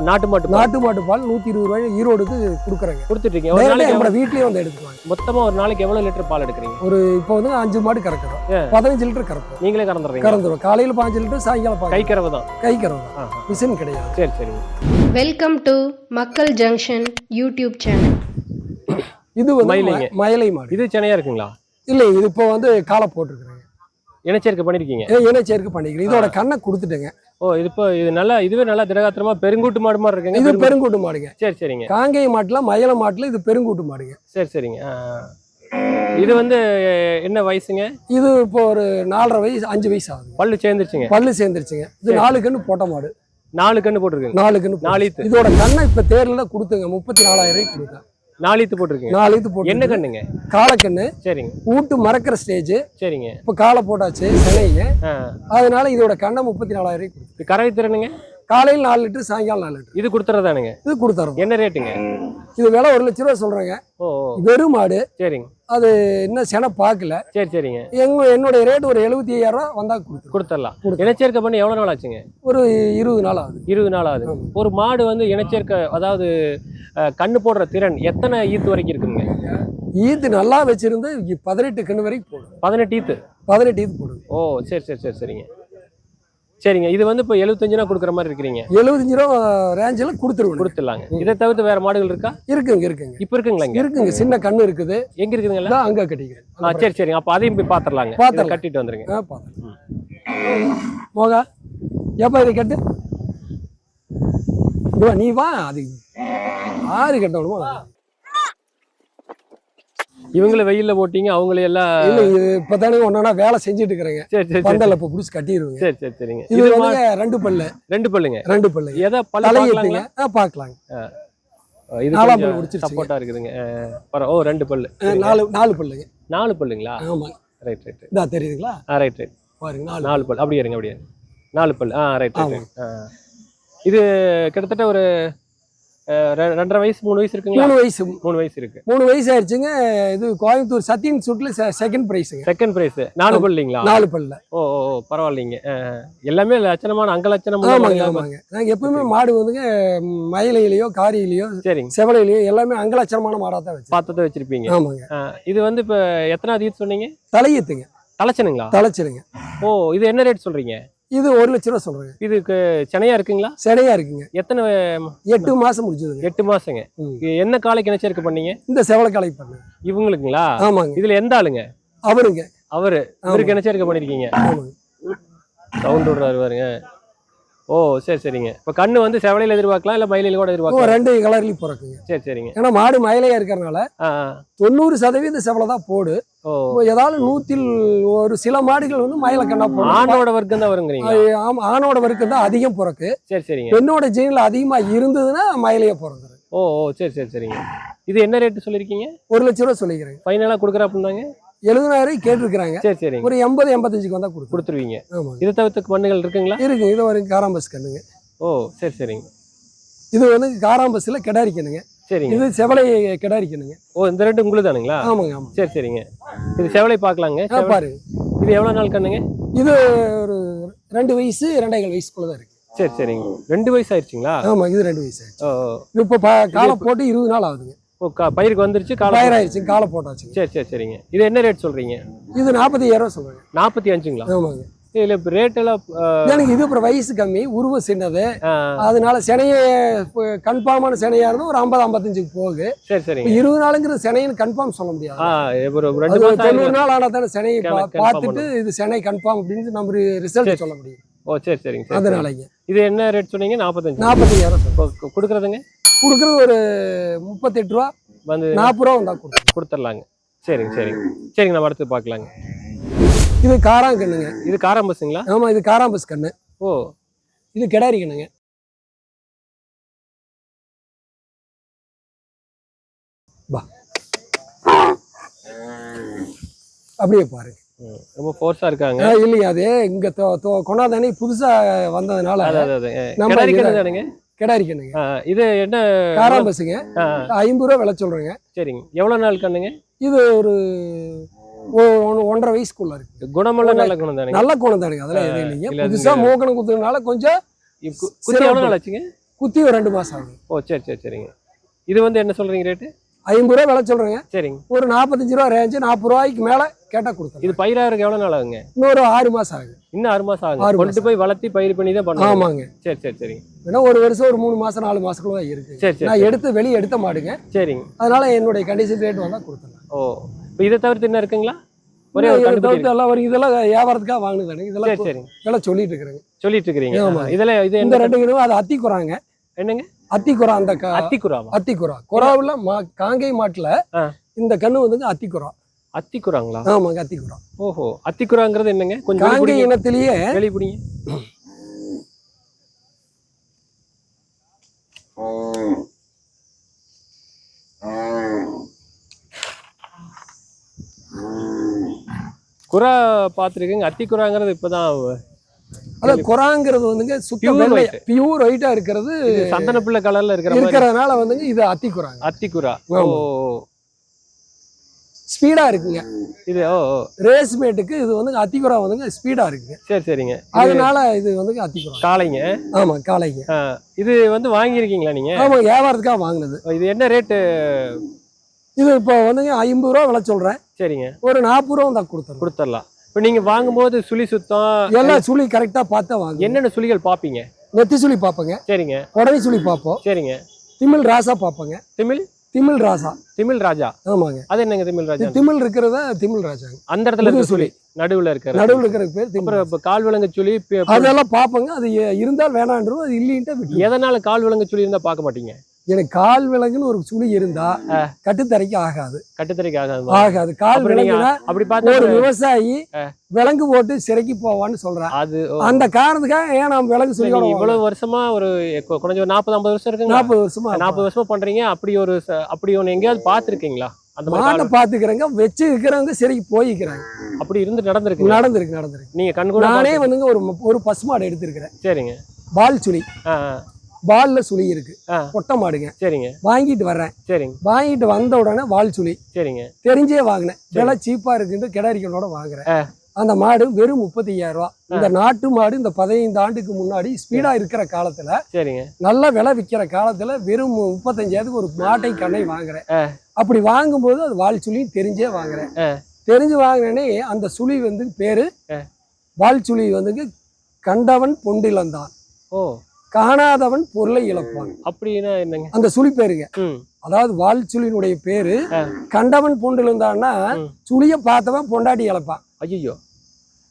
நாட்டு மாட்டு பால். நாட்டு மாட்டு பால் நூத்தி இருபது ரூபாய் ஈரோடுக்கு கொடுக்குறாங்க. கொடுத்துட்டு இருக்கீங்க. ஒரு நாளைக்கு எவ்வளவு- வீட்லயே வந்து எடுத்துக்குவாங்க. மொத்தமா ஒரு நாளைக்கு எவ்வளவு லிட்டர் பால் எடுக்கிறீங்க? ஒரு இப்போ வந்து அஞ்சு மாடு கறக்குறோம். பதினஞ்சு லிட்டர் கறப்போம். நீங்களே கறந்துடுறீங்க கறந்துரும் காலையில பாஞ்சு லிட்டர் சாயங்காலம் கை கறவை தான். கை கறவை தான். மிஷின் கிடையாது. சரி சரிங்க வெல்கம் டு மக்கள் ஜங்ஷன் யூடியூப் சேனல் இது மயிலை மாடு. இது சென்னையா இருக்குங்களா? இல்லை இது இப்போ வந்து காலை போட்டிருக்கிறேங்க. இனச்சேர்க்கை பண்ணிருக்கீங்க? இணைச்சேருக்கு பண்ணிக்கிறேன் இதோட கண்ணை கொடுத்துட்டேங்க. ஓ இது இப்போ இது நல்லா இதுவே நல்லா திடகாத்திரமா பெருங்கூட்டு மாடு மாதிரி இருக்குங்க இது பெருங்கூட்டு- மாடுங்க. சரி சரிங்க. காங்கேய மாட்டுல மயில மாட்டுல இது பெருங்கூட்டு மாடுங்க. சரி சரிங்க. இது வந்து என்ன வயசுங்க? இது இப்போ ஒரு நாலரை வயசு அஞ்சு வயசு ஆகுது பல்லு சேர்ந்துருச்சுங்க. பல்லு சேர்ந்துருச்சுங்க. இது நாலு கண்ணு போட்ட மாடு. நாலு கண்ணு போட்டிருக்குங்க. நாலு கண்ணு நாலீத்து இதோட கண்ணை இப்ப தேர்ல கொடுத்துங்க. முப்பத்தி நாலாயிரம் ரூபாய்க்கு கொடுத்தேன். நாலீத்து போட்டிருக்குங்க. நாலு இது போட்டு என்ன கண்ணுங்க? காலக்கண்ணு. சரிங்க. ஊட்டு மறக்கிற ஸ்டேஜ். சரிங்க. இப்ப காலை போட்டாச்சு சிலைங்க. அதனால இதோட கண்ணை முப்பத்தி நாலாயிரம் கறவை திறனுங்க? காலையில் நாலு லிட்டர் சாயங்காலம் நாலு லிட்டர். இது கொடுத்துறதானுங்க. இது கொடுத்துறோம். என்ன ரேட்டுங்க? இது விலை ஒரு லட்ச ரூபா சொல்றேங்க. ஓ ஓ. வெறும் மாடு சரிங்க. இன்னும் சென பார்க்கல. சரி சரிங்க. எங்க என்னுடைய ரேட் ஒரு எழுபத்தி ஐயாயிரம் ரூபா வந்தா கொடுத்துருவோம். கொடுத்துடலாம். கொடுத்து- இனச்சேர்க்கை பண்ணி எவ்வளோ நாள் ஆச்சுங்க? ஒரு இருபது நாள் ஆகுது. இருபது நாள் ஆகுது. ஆமா. ஒரு மாடு வந்து இனச்சேர்க்கை அதாவது அஹ், கண்ணு போடுற திறன் எத்தனை ஈத்து வரைக்கும் இருக்குங்க? ஈத்து நல்லா வச்சிருந்து இ- பதினெட்டு கண்ணு வரைக்கும் போடும். பதினெட்டு ஈத்து? பதினெட்டு ஈத்து போடுது. ஓ சரி சரி சரி சரிங்க. சரிங்க. இது வந்து இப்போ எழுபத்தஞ்சு ரூபா கொடுக்குற மாதிரி இருக்கிறீங்க. எழுபத்தஞ்சு ரூபா ரேஞ்சில் கொடுத்துருவோம். கொடுத்துடலாங்க. இதை தவிர்த்து வேற மாடுகள் இருக்கா? இருக்குங்க இருக்குங்க. இப்போ இருக்குங்களா இங்க இருக்குங்க. சின்ன கண்ணு இருக்குது. எங்க இருக்குதுங்களா? அங்க கட்டிக்கிறேன். ஆ சரி சரிங்க அப்போ அதையும் போய் பார்த்துடலாங்க பார்த்துடலாம். கட்டிட்டு வந்துருங்க. ஆ மோகா ஏப்பா இதை கட்டு? நீ வா. அது ஆறு கட்டணுமா? இவங்களை வெயில்ல போட்டீங்க அவங்களே எல்லாம் இல்ல இது இப்பதானே ஒன்னா வேலை செஞ்சுட்டு இருக்கிறேங்க சரி சரி. பந்தல இப்ப புடிச்சு கட்டிடுவேங்க சரி சரி சரிங்க. இது வந்து ரெண்டு பல்லு. ரெண்டு பல்லுங்க. ரெண்டு பல்லு. எதை பல்லு ஆ பார்க்கலாங்க. இது நாலாம் பல்லு உடிச்சிருச்சுங்க. சப்போர்ட்டா இருக்குதுங்க. பரவ- ஓ ரெண்டு பல்லு. நாலு நாலு பல்லுங்க. நாலு பல்லுங்களா? ஆமா. ரைட் ரைட் இதா தெரியுதுங்களா? ஆ ரைட் ரைட் பாருங்க நாலு நாலு பல் அப்படியே இருங்க அப்படியே. நாலு பல் ஆ ரைட். ரைட் இது கிட்டத்தட்ட ஒரு ரெண்டரை வயசு மூணு வயசு இருக்குங்களா? மூணு வயசு. மூணு வயசு இருக்கு. மூணு வயசு ஆயிடுச்சுங்க. இது கோயம்புத்தூர் சத்தியன் சூட்ல செகண்ட் பிரைஸுங்க செகண்ட் பிரைஸ் நாலு பல்லுங்களா? நாலு பல்ல. ஓ ஓ பரவாயில்லைங்க. எல்லாமே லட்சணமான அங்க லட்சணம் ஆமாங்க ஆமாங்க. நாங்க எப்பவுமே மாடு வந்துங்க மயிலையிலயோ காரியிலையோ சரிங்க. செவலையிலயோ எல்லாமே அங்கலட்சணமான மாடா தான் வச்சு பார்த்ததை வச்சிருப்பீங்க. ஆமாங்க. இது வந்து இப்போ எத்தனாவது ஈத்து சொன்னீங்க? தலையீத்துங்க. தலைச்சனுங்களா? தலைச்சிருங்க ஓ இது என்ன ரேட் சொல்றீங்க? இது ஒரு லட்ச ரூபா சொல்றேங்க. இதுக்கு சென்னையா இருக்குங்களா? சினையா இருக்குங்க. எத்தனை எட்டு மாசம் முடிஞ்சதுங்க. எட்டு மாசங்க. இது என்ன காலைக்கு இணைச்சிருக்க பண்ணீங்க? இந்த செவலை பண்ணு இவங்களுக்குங்களா ஆமாங்க. இதுல எந்த ஆளுங்க? அவருங்க. அவரு. இவருக்கு இணைச்சிருக்க பண்ணிருக்கீங்க. சவுண்ட் விடுறாரு பாருங்க. ஓ சரி சரிங்க. இப்ப கண்ணு வந்து செவலையில எதிர்பார்க்கலாம் இல்ல மயிலையில கூட எதிர்பார்க்கலாம்? ரெண்டு கலர்லயும் பிறக்குங்க. சரி சரிங்க. ஏன்னா மாடு மயிலையா இருக்கிறனால. தொண்ணூறு சதவீதம் செவலை தான் போடு. ஏதாவது நூத்தில் ஒரு சில மாடுகள் வந்து மயில கண்ணா போடும். ஆணோட வர்க்கம் தான் வருங்கிறீங்க. ஆ, ஆமா ஆணோட வரைக்கும் தான் அதிகம் பிறக்கு. சரி சரிங்க. பெண்ணோட ஜீன்ல அதிகமா இருந்ததுன்னா மயிலையே பிறந்துரு ஓ ஓ சரி சரி சரிங்க. இது என்ன ரேட் சொல்லிருக்கீங்க? ஒரு லட்ச ரூபா சொல்லிக்கிறேங்க. ஃபைனலா கொடுக்குற அப்படின்னாங்க எழுபதாயிரம் கேட்டிருக்கிறாங்க. சரி சரிங்க. ஒரு எண்பது எண்பத்தஞ்சுக்கு வந்தா கொடுத்துரு கொடுத்துருவீங்க. ஆமாங்க. இதை தவிர்த்து மண்ணுகள் இருக்குங்களா? இருக்கு இது வரைக்கும் காராம்பஸ் கண்ணுங்க. ஓ சரி சரிங்க. இது வந்து காராம்பஸ்ல கிடாரிக்கணுங்க சரிங்க. இது செவலை கிடாரிக்கணுங்க ஓ இந்த ரெண்டு உங்களுக்கு தானுங்களா ஆமாங்க ஆமாங்க. சரி சரிங்க. இது செவலை பார்க்கலாங்க. பாருங்க. இது எவ்வளவு நாள் கண்ணுங்க? இது ஒரு ரெண்டு வயசு ரெண்டேகால் வயசுக்குள்ள தான் இருக்கு. சரி சரிங்க. ரெண்டு வயசு ஆயிடுச்சுங்களா? ஆமா இது ரெண்டு வயசு ஆயிடுச்சு. இப்போ ப- காலை போட்டு இருபது நாள் ஆகுதுங்க. பயிருக்கு வந்துருச்சு பயிர் ஆயிடுச்சு காலை போட்டாச்சுங்க சரி சரி சரிங்க. இது என்ன ரேட் சொல்றீங்க? இது நாற்பத்தி ரூபா சொல்றாங்க. நாற்பத்தி அஞ்சுங்களா ஆமாங்க இதுல இப்போ ரேட் எல்லாம் எனக்கு இது அப்புறம் வயசு கம்மி உருவம் சின்னது. அதனால சினைய கன்ஃபார்மான சினையா இருந்தா ஒரு ஐம்பது ஐம்பத்தஞ்சுக்கு போகுது. சரி சரிங்க. இருபது நாளுங்கிற சினைன்னு கன்ஃபார்ம் சொல்ல முடியாது. ஒரு ரெண்டு தொண்ணூறு. நாள் ஆனா தானே சினையை பார்த்துட்டு இது சினை கன்ஃபார்ம் அப்படின்னு நம்ம ரிசல்ட் சரி. சொல்ல முடியும். ஓ சரி சரிங்க சரி, சரி. அதனாலங்க. இது என்ன ரேட் சொன்னீங்க? நாற்பத்தஞ்சு கு- கொடுக்குறதுங்க? கொடுக்குறது ஒரு முப்பத்தெட்டு ரூபா வந்து நாற்பது ரூபா வந்தா கொடுக்கும் கொடுத்துர்லாங்க. சரிங்க சரிங்க. சரிங்க நம்ம அடுத்து பார்க்கலாங்க. இது காராங்கண்ணுங்க இது காராம்பஸுங்களா ஆமா இது காராம்பஸ் கண்ணு. ஓ. இது கிடாரி கண்ணுங்க. பா. அப்படியே பாருங்க. ரொம்ப ஃபோர்ஸா இருக்காங்க. ஆ, இல்லைங்க அது இங்க கொண்டாந்தானே புதுசா வந்ததுனால நம்ம கிடாரி கண்ணுங்க இது என்ன காராம்பஸுங்க ஆ, ஐம்பது ரூபா விலை சொல்றேங்க. சரிங்க. எவ்வளவு நாள் கண்ணுங்க? இது ஒரு ஒன்றரை வயசுக்குள்ள இருக்கு. குணமுள்ள நல்ல குணம் தானுங்க நல்ல குணம் தானுங்க அதெல்லாம் எதுவும் இல்லைங்க. இல்ல, அது புதுசா மோகனம் குத்துறதுனால கொஞ்சம் குத்தி எவ்வளவு நாள் ஆச்சுங்க? குத்தி ஒரு ரெண்டு மாசம் ஆகுது. ஓ சரி சரி சரிங்க. இது வந்து என்ன சொல்றீங்க ரேட்டு? ஐம்பது ரூபா விலை சொல்றேங்க. சரிங்க. ஒரு நாற்பத்தஞ்சு ரூபா ரேஞ்சு நாற்பது ரூபாய்க்கு மேல கேட்டா கொடுத்தேன் இது பயிராகிறதுக்கு எவ்வளவு நாள் ஆகுங்க? இன்னொரு ஆறு மாசம் ஆகுது. இன்னும் ஆறு மாசம் ஆகும் கொண்டு போய் வளர்த்தி பயிர் பண்ணி தான் பண்ணுவாங்க ஆமாங்க. சரி சரி சரிங்க. வேணா ஒரு வருஷம் ஒரு மூணு மாசம் நாலு மாசத்துக்குள்ள தான் இருக்கு. சரி நான் எடுத்து வெளியே எடுத்த மாடுங்க. சரிங்க. அதனால என்னுடைய கண்டிஷன் ரேட் வந்தா கொடுத்துடலாம். ஓ இப்போ இதை தவிர்த்து என்ன இருக்குங்களா? ஒரே தவிர்த்து எல்லாம் இதெல்லாம் வியாபாரத்துக்காக வாங்கினதானே சரி இதெல்லாம் சரிங்க இதெல்லாம் சொல்லிட்டு இருக்கிறேங்க சொல்லிட்டு இருக்கிறீங்க. ஆமா. இதுல இது இந்த ரெண்டு அது அத்தி குறாங்க என்னங்க? அத்தி குறா அந்த க- அத்திக்குறாவா? அத்தி குறா குறாவில் மா காங்கை மாட்டுல. இந்த கண்ணு வந்துங்க அத்தி குறா அத்திக்குறாங்களா? ஆமாங்க அத்தி குறா ஓஹோ. அத்திக்குறாங்கிறது என்னங்க? கொஞ்சம் காங்கை. இனத்திலேயே குறா பார்த்துருக்கீங்க. அத்திக்குறாங்கிறது இப்பதான் அதான் குறாங்கிறது வந்துங்க சுத்த Pure வெள்ளை white. பியூர் ஒயிட்டா இருக்கிறது சந்தன பிள்ளை கலர்ல இருக்கிற இருக்கிறதுனால வந்துங்க இது அத்தி குறாங்க அத்திக்குறா. ஓ ஆமா. ஸ்பீடா இருக்குங்க. இது ஓ ஓ. ரேஸ் மேட்டுக்கு இது வந்து அத்திக்குறா வந்துங்க ஸ்பீடா இருக்குங்க. சரி சரிங்க. அதனால இது வந்துங்க அத்திக்குறா. காளைங்க. ஆமா காளைங்க. இது வந்து வாங்கியிருக்கீங்களா நீங்க? ஆமா வியாபாரத்துக்காக வாங்கினது. இது என்ன ரேட்டு இது இப்போ வந்துங்க ஐம்பது ரூபா விலை சொல்றேன். சரிங்க. ஒரு நாற்பது ரூபா தான் கொடுத்துருவோம் கொடுத்துடலாம். இப்போ நீங்க வாங்கும்போது சுழி சுத்தம் எல்லா சுழி கரெக்டா பார்த்தா வாங்க என்னென்ன சுழிகள் பார்ப்பீங்க? நெத்தி சுழி பார்ப்போங்க. சரிங்க. புடவை சுழி பார்ப்போம். சரிங்க. திமிழ் ராசா பார்ப்போங்க. திமிழ் திமிழ் ராசா. திமிழ் ராஜா. ஆமாங்க. அது என்னங்க திமிழ் ராஜா? திமிழ் இருக்கிறத திமிழ் ராஜாங்க. அந்த இடத்துல இருக்க சுழி. நடுவுல இருக்கிற நடுவில் இருக்கிற பேர் திமிழ் கால் விலங்கு சுழி அதெல்லாம் பார்ப்போங்க. அது இருந்தால் வேணான்றோம். அது இல்லைன்ட்டு எதனால கால் விலங்கு சுழி இருந்தா பார்க்க மாட்டீங்க? எனக்கு கால் விலங்குன்னு ஒரு சுழி இருந்தா கட்டுத்தரைக்கு ஆகாது. கட்டுத்தரைக்கு ஆகாது. ஆகாது. கால் விலங்குனா அப்படி ஒரு பார்த்தா விவசாயி விலங்கு போட்டு சிறைக்கு போவான்னு சொல்றான் அது அந்த காரணத்துக்காக ஏன் நம்ம விலங்கு நீங்க இவ்வளவு வருஷமா ஒரு குறைஞ்ச ஒரு நாற்பது ஐம்பது வருஷம் இருக்குங்களா? நாற்பது வருஷமா நாற்பது வருஷமா பண்றீங்க. அப்படி ஒரு அப்படி ஒண்ணு எங்கேயாவது பார்த்திருக்கீங்களா? அந்த மாட்டை கால் பாத்துக்கிறேங்க வச்சு இருக்கிறவங்க சிறைக்கு போய்க்கிறாங்க. அப்படி இருந்து நடந்திருக்கு நடந்திருக்கு நடந்திருக்கு. நீங்க கண் நானே வந்துங்க ஒரு ஒரு பசுமாடு எடுத்திருக்கிறேன். சரிங்க. பால் சுழி. பால்ல சுழி இருக்கு. பொட்டை மாடுங்க. சரிங்க. வாங்கிட்டு வர்றேன். சரிங்க. வாங்கிட்டு வந்த உடனே வால் சுழி. சரிங்க. தெரிஞ்சே வாங்கினேன். விலை சீப்பா இருக்குன்ட்டு கிடாரிக்கனோட வாங்குறேன். அந்த மாடு வெறும் முப்பத்தி ஐயாயிரம் ரூபா இந்த நாட்டு மாடு இந்த பதினைந்து ஆண்டுக்கு முன்னாடி ஸ்பீடா இருக்கிற காலத்துல சரிங்க. நல்ல விலை விற்கிற காலத்துல வெறும் முப்பத்தஞ்சாயிரத்துக்கு ஒரு மாட்டை கண்ணை வாங்குறேன். அப்படி வாங்கும்போது அது வால் சுழி தெரிஞ்சே வாங்குறேன். தெரிஞ்சு வாங்கினேனே அந்த சுழி வந்து பேரு. வால் சுழி வந்து கண்டவன் பொண்டிலந்தான் ஓ. காணாதவன் பொருளை இழப்பான். அப்படின்னா என்னங்க? அந்த சுழி பேருங்க. அதாவது வால் சுழியினுடைய பேரு. கண்டவன் பொண்டிலந்தான்னா ம். சுழிய பார்த்தவன் பொண்டாட்டி இழப்பான். ஐயோ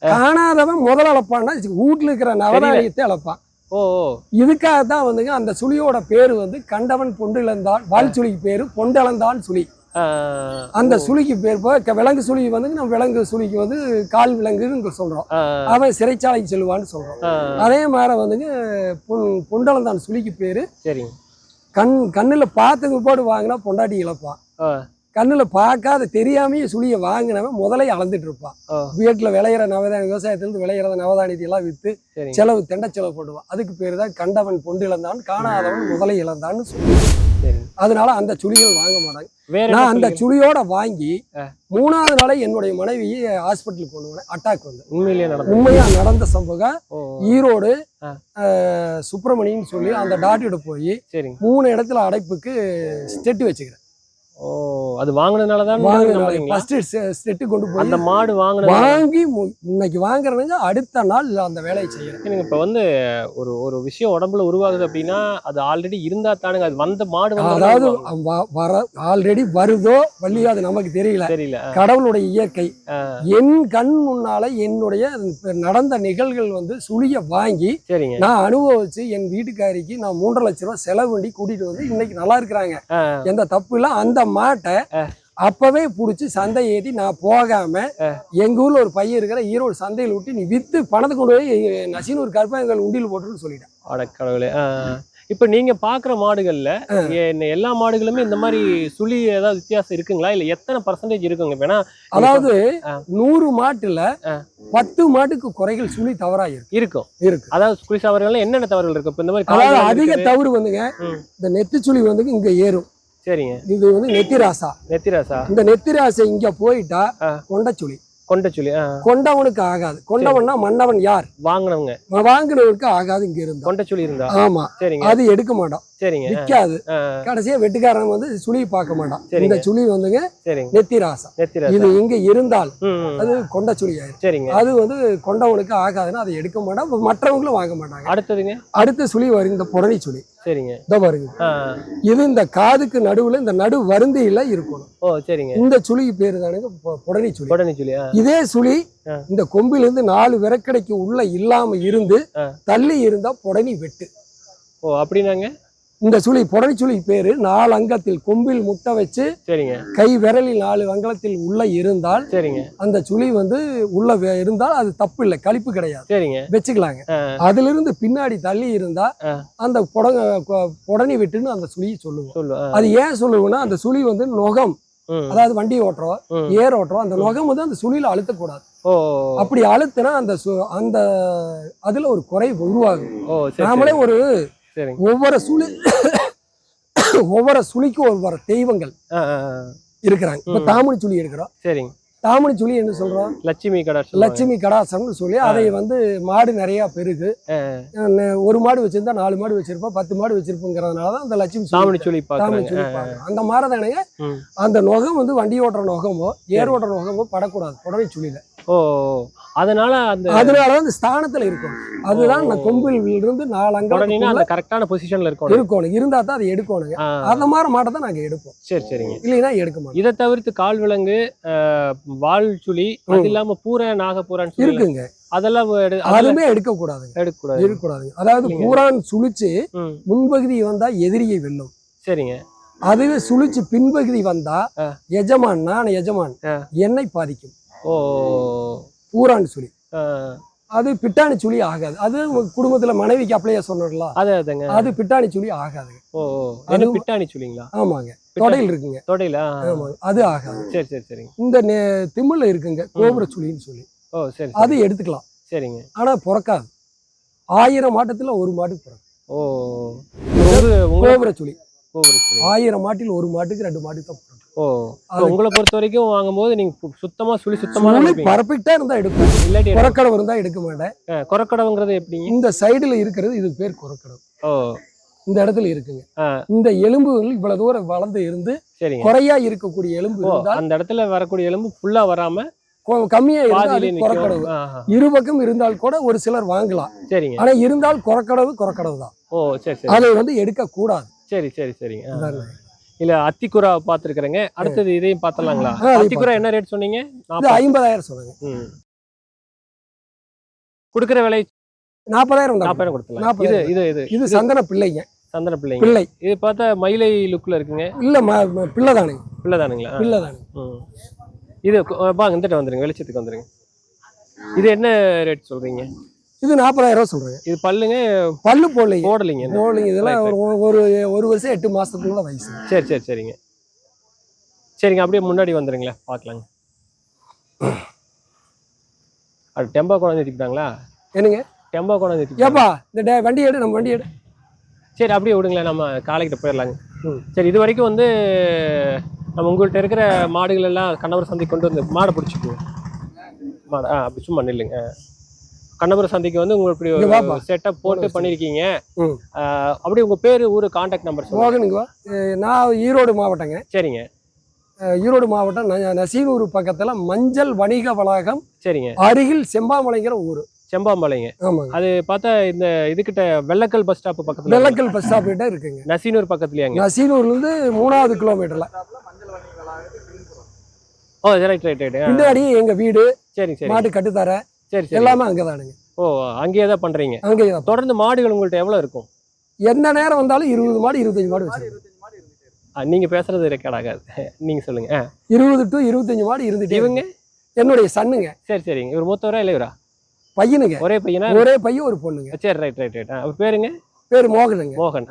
காணாதவன் முதல் இழப்பான்னா வீட்டுல இருக்கிற நவதானியத்தை இழப்பான். இதுக்காக தான் வந்துங்க அந்த சுழியோட பேரு வந்து கண்டவன் பொண்டிலந்தான் வால் சுழிக்கு பேரு பொண்டலந்தான் சுழி. அந்த சுழிக்கு பேர் விலங்கு சுழி வந்து நம்ம விலங்கு சுழிக்கு வந்து கால் விலங்குன்னு சொல்றோம். அவன் சிறைச்சாலைக்கு செல்வான்னு சொல்றோம். அதே மாதிரி வந்துங்க பொன் பொண்டலந்தான் சுழிக்கு பேரு. சரிங்க. கண் கண்ணுல பார்த்து போட்டு வாங்கினா பொண்டாட்டி இழப்பான். கண்ணுல பார்க்காத தெரியாமையே சுழியை வாங்கினவன் முதலே அளந்துட்டு இருப்பான். வீட்டுல விளையிற நவதானிய விவசாயத்திலிருந்து விளையிற நவதானியத்தை எல்லாம் வித்து செலவு தெண்ட செலவு போடுவான். அதுக்கு பேர் தான் கண்டவன் பொண்டு இழந்தான் காணாதவன் முதலை இழந்தான்னு சொல்லுவான் சரிங்க. அதனால அந்த சுழிகள் வாங்க மாட்டாங்க. நான் அந்த? சுழியோட வாங்கி. மூணாவது நாளே என்னுடைய மனைவியை ஹாஸ்பிட்டலுக்கு கொண்டு போனேன். அட்டாக் வந்து உண்மையிலேயே நடந்தது. உண்மையா நடந்த சம்பவம். ஈரோடு சுப்பிரமணியன்னு சொல்லி அந்த டாக்டர்கிட்ட போய் மூணு இடத்துல அடைப்புக்கு ஸ்டெட் வச்சுக்கிறேன். ஓ அது வாங்கினதுனால தான் நம்புறீங்களா? ஃபர்ஸ்ட் ஸ்டெட்டு கொண்டு போய் அந்த மாடு வாங்கினது வாங்கி இன்னைக்கு வாங்குறதுங்க அடுத்த நாள் அந்த வேலையை செய்யறேன். எனக்கு இப்ப வந்து ஒரு ஒரு விஷயம் உடம்புல உருவாகுது அப்படின்னா அது ஆல்ரெடி இருந்தா தானுங்க. அது வந்த மாடு வந்தா அதாவது வர ஆல்ரெடி வருதோ வள்ளியோ அது நமக்கு தெரியல. தெரியல கடவுளுடைய இயற்கை. என் கண் முன்னால என்னுடைய நடந்த நிகழ்வுகள் வந்து சுழிய வாங்கி சரிங்க. நான் அனுபவிச்சு என் வீட்டுக்காரிக்கு நான் மூன்றரை லட்ச ரூபாய் செலவு பண்ணி கூட்டிட்டு வந்து இன்னைக்கு நல்லா இருக்கிறாங்க. எந்த தப்பு இல்ல அந்த மாட்டை. அப்பவே புடிச்சு சந்தை ஏத்தி நான் போகாம எங்க ஊர்ல ஒரு பையன் இருக்கிற ஈரோடு சந்தையில் விட்டு நீ வித்து பணத்தை கொண்டு போய் நசீனூர் கருப்பாயங்கள் உண்டியில் போட்டுன்னு சொல்லிட்டேன். அட கடவுளே. ஆ, ஆ. இப்ப நீங்க பாக்குற மாடுகள்ல எல்லா மாடுகளுமே இந்த மாதிரி சுழி ஏதாவது வித்தியாசம் இருக்குங்களா? இல்ல எத்தனை பர்சன்டேஜ் இருக்குங்க? ஏன்னா அதாவது. நூறு மாட்டுல. பத்து மாட்டுக்கு குறைகள் சுழி தவறா இருக்கு இருக்கும். இருக்கு. அதாவது குளிசா அவர்கள் என்னென்ன தவறுகள் இருக்கு இந்த மாதிரி அதிக. தவறு வந்துங்க. இந்த நெத்தி சுழி வந்து இங்க ஏறும். சரிங்க. இது வந்து நெத்தி ராசா நெத்திராசா? இந்த நெத்தி ராசை இங்க போயிட்டா ஆ. கொண்டச்சுழி கொண்ட சுழி ஆ, கொண்டவனுக்கு ஆகாது. கொண்டவன்னா மன்னவன் யார்? வாங்கினவங்க. வாங்கினவனுக்கு ஆகாது இங்க இருந்தா. கொண்ட சுழி இருந்தா? ஆமா. சரிங்க. அது எடுக்க மாட்டான் சரிங்க. விக்காது ஆ, கடைசியா வெட்டுக்காரன் வந்து சுழி பார்க்க மாட்டான். இந்த சுழி வந்துங்க நெத்தி ராசம் இது இங்க இருந்தால். அது கொண்ட சுழி ஆயிரும் அது வந்து கொண்டவனுக்கு ஆகாதுன்னா அதை எடுக்க மாட்டான். மற்றவங்களும் வாங்க மாட்டாங்க. அடுத்ததுங்க? அடுத்த சுழி வரும் இந்த புடனி சுழி. சரிங்க. இதோ பாருங்க. இது இந்த காதுக்கு நடுவுல இந்த நடு வருந்தியில இருக்கணும். ஓ சரிங்க. இந்த சுழிக்கு பேரு தானுங்க புடனி சுழி. உடனே சுழி இதே சுழி. இந்த கொம்பிலிருந்து நாலு விரக்கடைக்கு உள்ள இல்லாம இருந்து. தள்ளி இருந்தா புடனி வெட்டு. ஓ அப்படின்னாங்க? இந்த சுழி புடனி சுழி பேரு நாலு அங்கத்தில் கொம்பில் முட்டை வச்சு சரிங்க. கை விரலில் நாலு அங்கலத்தில் உள்ள இருந்தால் சரிங்க. அந்த சுழி வந்து உள்ள இருந்தால் அது தப்பு இல்லை கழிப்பு கிடையாது. சரிங்க. வச்சுக்கலாங்க. அதுல இருந்து பின்னாடி தள்ளி இருந்தா. அந்த புடங்க புடனி வெட்டுன்னு அந்த சுழியை சொல்லுவோம். அது ஏன் சொல்லுவோம்னா அந்த சுழி வந்து நுகம். அதாவது வண்டி ஓட்டுறோம். ஏர் ஓட்டுறோம் அந்த நுகம் வந்து அந்த சுழியில அழுத்தக்கூடாது. அப்படி அழுத்தினா அந்த அந்த அதுல ஒரு குறை உருவாகும். நாமளே. ஒரு ஒவ்வொரு சுழி ஒவ்வொரு சுழிக்கும் ஒவ்வொரு தெய்வங்கள். இருக்கிறாங்க. இப்ப. தாமணி சுழி எடுக்கிறோம். சரிங்க. தாமணி சுழி என்ன சொல்றோம்? லட்சுமி கடை லட்சுமி கடாசம்னு சொல்லி அதை வந்து மாடு நிறைய பெருகு. ஒரு மாடு வச்சிருந்தா நாலு மாடு வச்சிருப்போம் பத்து மாடு வச்சிருப்போங்கிறதுனால தான் அந்த லட்சுமி சாமணி சுழி தாமணி சுழி. அந்த மாதிரி தானேங்க. அந்த நுகம் வந்து வண்டி ஓட்டுற நுகமோ ஏர் ஓட்டுற நுகமோ படக்கூடாது. புடவை சுழியில ஓ. அதனால அந்த அதனாலதான் இந்த ஸ்தானத்துல இருக்கும் அதுதான் நான் கொம்பில் இருந்து நாலு அங்க அந்த கரெக்டான பொசிஷன்ல இருக்கணும். இருக்கணும். இருந்தா தான் அதை எடுக்கணுங்க. அந்த மாதிரி மாட்டை தான் நாங்க எடுப்போம். சரி சரிங்க. இல்லைன்னா எடுக்க மாட்டோம். இதை தவிர்த்து கால் விலங்கு வால் சுழி அது இல்லாம பூரை நாகப்பூரான்னு இருக்குங்க. அதெல்லாம் அதுவுமே எடுக்க கூடாதுங்க எடுக்கக்கூடாது இருக்கக்கூடாதுங்க அதாவது. பூரான் சுழிச்சு முன்பகுதி வந்தா எதிரியை வெல்லும். சரிங்க. அதுவே சுழிச்சு பின்பகுதி வந்தா. எஜமான் நான் எஜமான். என்னை பாதிக்கும். ஓ. பூரான் சுழி அது பிட்டாணி சுழி ஆகாது. அது உங்க குடும்பத்துல மனைவிக்கு அப்ளையா சொன்னோம்ல. அது அதுங்க. அது பிட்டாணி சுழி ஆகாதுங்க. ஓ அது- பிட்டாணி சுழிங்களா? ஆமாங்க. தொடையில் இருக்குங்க. தொடையில. ஆமாங்க அது ஆகாது. சரி சரி சரிங்க. இந்த திமில்ல இருக்குங்க கோபுர சுழின்னு சொல்லி. ஓ சரி. அது எடுத்துக்கலாம். சரிங்க. ஆனா பிறக்காது. ஆயிரம் மாட்டத்துல ஒரு மாடு பிறக்கும். ஓ கோபுர சுழி. கோபுர. ஆயிரம் மாட்டில் ஒரு மாட்டுக்கு ரெண்டு மாட்டுக்கு தான் ஓ. உங்களை பொறுத்த வரைக்கும் வாங்கும்போது நீங்க சுத்தமா சுழி சுத்தமா. பர்ஃபெக்டா இருந்தா எடுப்பேன். இல்லாட்டி குறக்கடவு இருந்தா எடுக்க மாட்டேன். ஆ, கொரக்கடவுங்கிறது எப்படிங்க? இந்த சைடுல இருக்கிறது இது பேர் குறக்கடவு ஓ. இந்த இடத்துல இருக்குங்க. இந்த எலும்புகள் இவ்வளவு தூரம் வளர்ந்து இருந்து குறையா இருக்கக்கூடிய எலும்பு அந்த இடத்துல வரக்கூடிய எலும்பு ஃபுல்லா வராம கம்மியா இருந்தால் அது பாதியிலே குறக்கடவு. இரு பக்கம் இருந்தால் கூட ஒரு சிலர் வாங்கலாம். சரிங்க. ஆனா இருந்தால் குறக்கடவு குறக்கடவு தான். ஓ சரி சரி. அதை வந்து எடுக்க கூடாது சரி சரி சரிங்க. இல்ல அத்திக்குரா பாத்துருக்கறேங்க. அடுத்தது இதையும் அதையும் அத்திக்குரா என்ன ரேட் சொன்னீங்க? ஐம்பதாயிரம் சொன்னாங்க கொடுக்குற விலை? நாற்பதாயிரம் நாற்பதாயிரம் கொடுத்துலாம் இது. இது இது இது சந்தன பிள்ளைங்க. சந்தன பிள்ளைங்க. பிள்ளை. இது பார்த்தா மயிலை லுக்ல இருக்குங்க. இல்ல பிள்ளை தானுங்க பிள்ளை தானுங்களா பிள்ளை தானுங்க இது கு- வாங்க இந்த வந்துருங்க வெளிச்சத்துக்கு வந்துருங்க. இது என்ன ரேட் சொல்றீங்க? இது நாற்பதாயிரம் ரூபாய் சொல்றேங்க. இது பல்லுங்க பல்லு போடலைங்க. போடலைங்க. போடலைங்க. இதெல்லாம் ஒரு ஒரு ஒரு வருஷம் எட்டு மாசத்துக்குள்ள வயசு. சரி சரி சரிங்க. சரிங்க அப்படியே முன்னாடி வந்துருங்களேன். பார்க்கலாங்க. அது டெம்போ கொண்டாந்து நிறுத்திக்கிட்டாங்களா என்னங்க? டெம்போ கொண்டாந்து நிறுத்திக்கிட்டாங்க ஏப்பா இந்த வண்டி எடு நம்ம வண்டி எடு. சரி அப்படியே விடுங்களேன். நம்ம காலைக்கிட்ட போயிடலாங்க. சரி இது வரைக்கும் வந்து நம்ம உங்கள்கிட்ட இருக்கிற மாடுகள் எல்லாம் கண்ணபுர சந்தைக்கு கொண்டு வந்து மாடை பிடிச்சிக்குங்க மாடை ஆ அப்படி சும்மா நில்லுங்க. கண்ணபுர சந்தைக்கு வந்து உங்களுக்கு. இப்படி செட்டப் போட்டு பண்ணியிருக்கீங்க அப்படியே உங்கள் பேர் ஊர் காண்டாக்ட் நம்பர் மோகனுங்க நான் ஈரோடு மாவட்டங்க. சரிங்க. ஈரோடு மாவட்டம் நசீனூர் பக்கத்துல மஞ்சள் வணிக வளாகம் சரிங்க. அருகில் செம்பாமலைங்கிற ஊர். செம்பாம்பாளையங்க ஆமாங்க. அது பார்த்தா இந்த இதுகிட்ட வெள்ளக்கல் பஸ் ஸ்டாப் பக்கத்துல வெள்ளக்கல் பஸ் ஸ்டாப் கிட்ட இருக்குங்க. நசீனூர் பக்கத்துலயாங்க. நசீனூர்ல இருந்து மூணாவது கிலோமீட்டர்ல ஓ ரைட் ரைட் ரைட் பின்னாடி எங்க வீடு சரி சரி மாட்டு கட்டுத்தர. சரி சரி. எல்லாமே அங்கதானுங்க. ஓ அங்கேயே தான் பண்றீங்க. அங்கே தொடர்ந்து மாடுகள் உங்கள்ட்ட எவ்வளவு இருக்கும்? எந்த நேரம் வந்தாலும் இருபது மாடு இருபத்தஞ்சு மாடு வச்சிருக்கோம். ஆ, நீங்க பேசுறது ரெக்கார்ட் ஆகாது. நீங்க சொல்லுங்க. ஆ, இருபது டு இருபத்தஞ்சு மாடு இருந்துட்டே இவங்க. என்னுடைய சன்னுங்க சரி சரிங்க இவர் மூத்தவரா இல்லையவரா பையனுங்க. ஒரே பையனா? ஒரே பையன் ஒரு பொண்ணுங்க. சரி ரைட் ரைட் ரைட் அவர் பேருங்க? பேர் மோகனுங்க. மோகன்.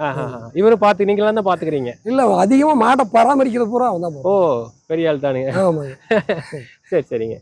இவரும் பார்த்து நீங்களாம் தான் பாத்துக்கிறீங்க இல்ல அதிகமா மாட்டை பராமரிக்கிறது பூரா அவன் தான் ஓ பெரிய ஆள் தானுங்க. ஆமாங்க. சரி சரிங்க.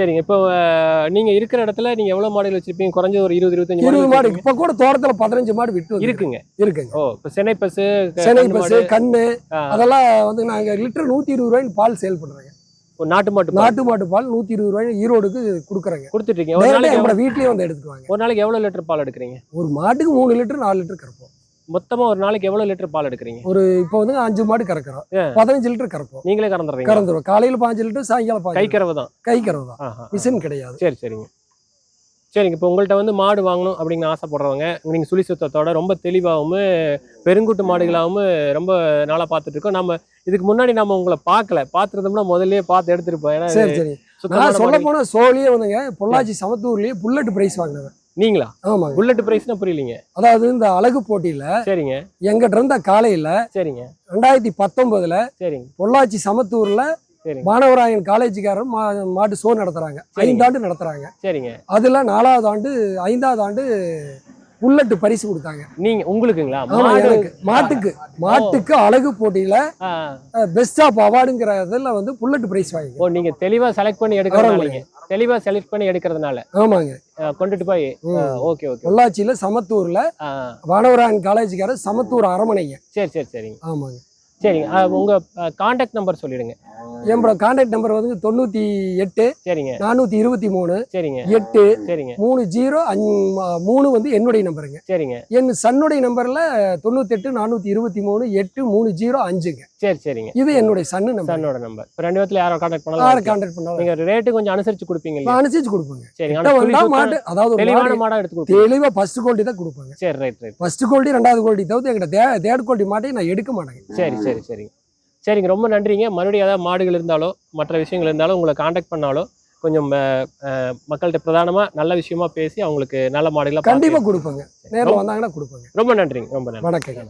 சரிங்க. இப்போ ஆ, நீங்க இருக்கிற இடத்துல நீங்க எவ்வளவு மாடுகள் வச்சிருப்பீங்க? குறைஞ்சது ஒரு இருபது இருபத்தஞ்சு இருபது மாடு? இப்ப கூட தோட்டத்துல பதினஞ்சு மாடு விட்டு இருக்குங்க. இருக்குங்க. ஓ இப்போ சென்னை பஸ் சென்னை பஸ் கண்ணு. அதெல்லாம் வந்து நாங்க லிட்டர் நூத்தி இருபது ரூபாய்க்கு பால் சேல் பண்றோங்க. ஒரு நாட்டு மாட்டு நாட்டு மாட்டு பால் நூத்தி இருபது ரூபாய் ஈரோடுக்கு கொடுக்குறேங்க. கொடுத்துட்டு இருக்கீங்க. ஒரு நாளைக்கு எவ்வளவு- வீட்லயே வந்து எடுத்துக்குவாங்க. ஒரு நாளைக்கு எவ்வளவு லிட்டர் பால் எடுக்கிறீங்க? ஒரு மாட்டுக்கு மூணு லிட்டர் நாலு லிட்டர் கறப்போம். மொத்தமா ஒரு நாளைக்கு எவ்வளவு லிட்டர் பால் எடுக்கிறீங்க? ஒரு இப்போ வந்து அஞ்சு மாடு கறக்குறோம். பதினஞ்சு லிட்டர் கறப்போம். நீங்களே கறந்துடுறீங்க? கறந்துரும் காலையில பாஞ்சு லிட்டர் சாயங்காலம் கை கறவை தான்? கை கறவு தான். மிஷின் கிடையாது. சரி சரிங்க. சரிங்க இப்போ உங்கள்கிட்ட வந்து மாடு வாங்கணும் அப்படின்னு ஆசைப்படுறவங்க நீங்கள் சுழி சுத்தத்தோட ரொம்ப தெளிவாகவும் பெருங்குட்டு மாடுகளாகவும் ரொம்ப நாளாக பார்த்துட்டு இருக்கோம். நம்ம இதுக்கு முன்னாடி நம்ம உங்களை பார்க்கல. பார்த்துருந்தோம்னா முதல்லயே பார்த்து எடுத்துருப்போம் ஏன்னா சரி சரி. நான் சொல்ல மாடு- போனா சோழியே வந்துங்க பொள்ளாச்சி சமத்தூர்லயே புல்லட் பிரைஸ் வாங்கினவன். நீங்களா? ஆமாங்க. புல்லட் பிரைஸ்னா புரியலீங்க. அதாவது இந்த அழகு போட்டியில சரிங்க. எங்கிட்ட இருந்த காலையில சரிங்க. ரெண்டாயிரத்தி பத்தொன்பதுல சரிங்க. பொள்ளாச்சி சமத்தூர்ல மாணவராயன் காலேஜுக்காரர் மாட்டு ஷோ நடத்துறாங்க. ஐந்தாண்டு நடத்துறாங்க. சரிங்க. அதுல நாலாவது ஆண்டு ஐந்தாவது ஆண்டு புல்லட் பரிசு கொடுத்தாங்க. நீங்க உங்களுக்குங்களா? மாட்டுக்கு. மாட்டுக்கு அழகு போட்டியில பெஸ்ட் ஆஃப் அவார்டுங்கிற இதுல வந்து புல்லட் பிரைஸ் வாங்கி நீங்க தெளிவா செலக்ட் பண்ணி எடுக்கிறதுனாலங்க தெளிவா செலக்ட் பண்ணி எடுக்கிறதுனால. ஆமாங்க. கொண்டுட்டு போய். ஓகே ஓகே பொள்ளாச்சியில சமத்தூர்ல வானவராயன் காலேஜுக்காரர் சமத்தூர் அரமனைங்க. சரி சரி சரிங்க. ஆமாங்க. சரிங்க. உங்க காண்டாக்ட் நம்பர் சொல்லிடுங்க. என்னோட கான்டாக்ட் நம்பர் வந்து தொண்ணூத்தி எட்டு சரிங்க. நானூத்தி இருபத்தி மூணு சரிங்க. எட்டு சரிங்க. மூணு ஜீரோ மூணு வந்து என்னுடைய நம்பருங்க சரிங்க. என் சன்னுடைய நம்பர்ல தொண்ணூத்தெட்டு நானூத்தி இருபத்தி மூணு எட்டு மூணு ஜீரோ அஞ்சுங்க. சரி சரிங்க. இது என்னுடைய சன்னு நம்பர் சன்னோட நம்பர் ரெண்டு விதத்துல யாரும் காண்டாக்ட் யாரை பண்ணலாம் கான்டாக்ட் பண்ணாலும் நீங்க ரேட்டு கொஞ்சம் அனுசரிச்சு கொடுப்பீங்க அனுசரிச்சு கொடுப்பேங்க. புளி மாட்டு அதாவது தெளிவான மாடு எடுத்து தெளிவா ஃபர்ஸ்ட் குவாலிட்டி தான் கொடுப்பாங்க. சரி ரைட் ரைட் ஃபர்ஸ்ட் குவாலிட்டி ரெண்டாவது குவாலிட்டி தவிர்த்து எங்கிட்ட தேர்ட் குவாலிட்டி மாட்டையும் நான் எடுக்க மாட்டேங்க. சரி சரி சரிங்க. சரிங்க ரொம்ப நன்றிங்க. மறுபடியும் ஏதாவது மாடுகள் இருந்தாலோ மற்ற விஷயங்கள் இருந்தாலும் உங்களை காண்டாக்ட் பண்ணாலோ கொஞ்சம் மக்கள்கிட்ட பிரதானமா நல்ல விஷயமா பேசி அவங்களுக்கு நல்ல மாடுகளா கண்டிப்பா பார்த்து- கொடுப்பேங்க. நேரில் வந்தாங்கன்னா கொடுப்பேங்க. ரொம்ப நன்றிங்க ரொம்ப நன்றி. வணக்கங்க.